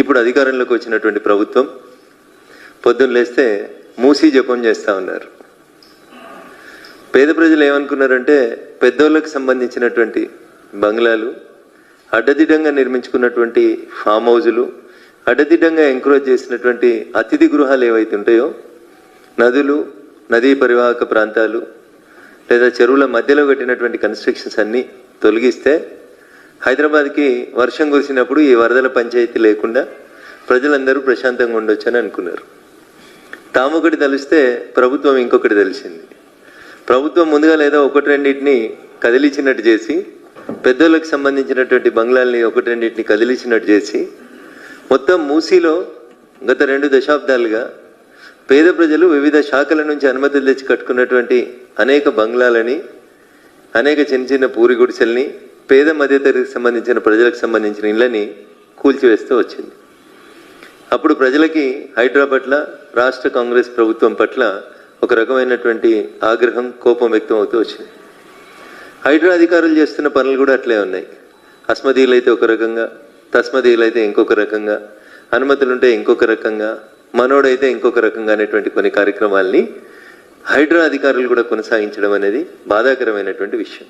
ఇప్పుడు అధికారంలోకి వచ్చినటువంటి ప్రభుత్వం పొద్దున్న లేస్తే మూసీ జపం చేస్తూ ఉన్నారు. పేద ప్రజలు ఏమనుకున్నారంటే పెద్దోళ్ళకి సంబంధించినటువంటి బంగ్లాలు అడ్డదిడ్డంగా నిర్మించుకున్నటువంటి ఫామ్ హౌజులు అడ్డదిడ్డంగా ఎంకరేజ్ చేసినటువంటి అతిథి గృహాలు ఏవైతే ఉంటాయో నదులు నదీ పరివాహక ప్రాంతాలు లేదా చెరువుల మధ్యలో కట్టినటువంటి కన్స్ట్రక్షన్స్ అన్నీ తొలగిస్తే హైదరాబాద్కి వర్షం కురిసినప్పుడు ఈ వరదల పంచాయతీ లేకుండా ప్రజలందరూ ప్రశాంతంగా ఉండొచ్చని అనుకున్నారు. తాము ఒకటి తెలిస్తే ప్రభుత్వం ఇంకొకటి తెలిసింది. ప్రభుత్వం ముందుగా లేదా ఒకటి రెండింటిని కదిలించినట్టు చేసి పెద్దోళ్ళకి సంబంధించినటువంటి బంగ్లాల్ని ఒకటి రెండింటిని కదిలించినట్టు చేసి మొత్తం మూసీలో గత రెండు దశాబ్దాలుగా పేద ప్రజలు వివిధ శాఖల నుంచి అనుమతులు తెచ్చి కట్టుకున్నటువంటి అనేక బంగ్లాలని అనేక చిన్న చిన్న పూరి గుడిసెల్ని పేద మధ్యతరగతికి సంబంధించిన ప్రజలకు సంబంధించిన ఇళ్ళని కూల్చివేస్తూ వచ్చింది. అప్పుడు ప్రజలకి హైడ్రా పట్ల రాష్ట్ర కాంగ్రెస్ ప్రభుత్వం పట్ల ఒక రకమైనటువంటి ఆగ్రహం కోపం వ్యక్తం అవుతూ వచ్చింది. హైడ్రా అధికారులు చేస్తున్న పనులు కూడా అట్లే ఉన్నాయి. అస్మదీయులు అయితే ఒక రకంగా తస్మదీయులు అయితే ఇంకొక రకంగా అనుమతులుంటే ఇంకొక రకంగా మనోడైతే ఇంకొక రకంగా అనేటువంటి కొన్ని కార్యక్రమాల్ని హైడ్రా అధికారులు కూడా కొనసాగించడం అనేది బాధాకరమైనటువంటి విషయం.